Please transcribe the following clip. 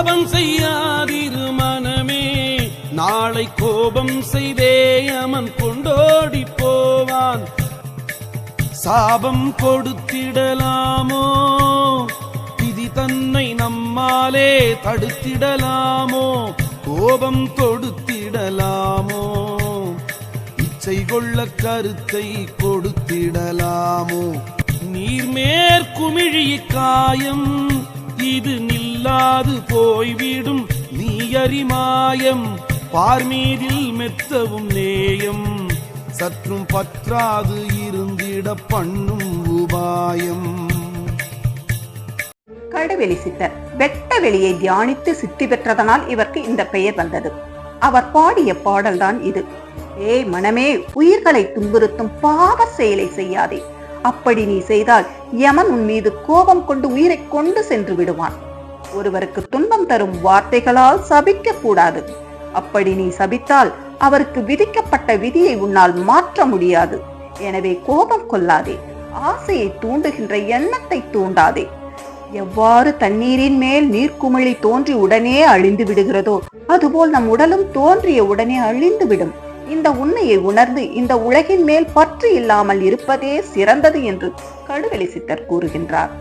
பாவம் செய்யாதிரு மனமே. நாளை கோபம் செய்தே அமன் கொண்டோடி போவான். சாபம் கொடுத்திடலாமோ? விதி தன்னை நம்மாலே தடுத்திடலாமோ? கோபம் தொடுத்திடலாமோ இச்சை கொள்ள கருத்தை கொடுத்திடலாமோ? நீர் மேற்குமிழி காயம் இது இல்லாது போய்விடும் நீ அறிமாயம் பார்மீதில் மெத்தவும் நேயம். சற்றும் பற்றாது இருந்திட பண்ணும் உபாயம். கடுவெளி சித்தர் வெட்ட வெளியை தியானித்து சித்தி பெற்றதனால் இவருக்கு இந்த பெயர் வந்தது. அவர் பாடிய பாடல்தான் இது. ஏய் மனமே உயிர்களை துன்புறுத்தும் பாவ செயலை செய்யாதே. அப்படி நீ செய்தால் யமன் உன் மீது கோபம் கொண்டு உயிரை கொண்டு சென்று விடுவான். ஒருவருக்கு துன்பம் தரும் வார்த்தைகளால் சபிக்க கூடாது அப்படி நீ சபித்தால் அவருக்கு விதிக்கப்பட்ட விதியை உன்னால் மாற்ற முடியாது. எனவே கோபம் கொள்ளாதே. ஆசையை தூண்டுகின்ற எண்ணத்தை தூண்டாதே. எவ்வாறு தண்ணீரின் மேல் நீர்க்குமிழி தோன்றி உடனே அழிந்து விடுகிறதோ அதுபோல் நம் உடலும் தோன்றிய உடனே அழிந்து விடும். இந்த உண்மையை உணர்ந்து இந்த உலகின் மேல் பற்று இல்லாமல் இருப்பதே சிறந்தது என்று கடுவெளி சித்தர் கூறுகின்றார்.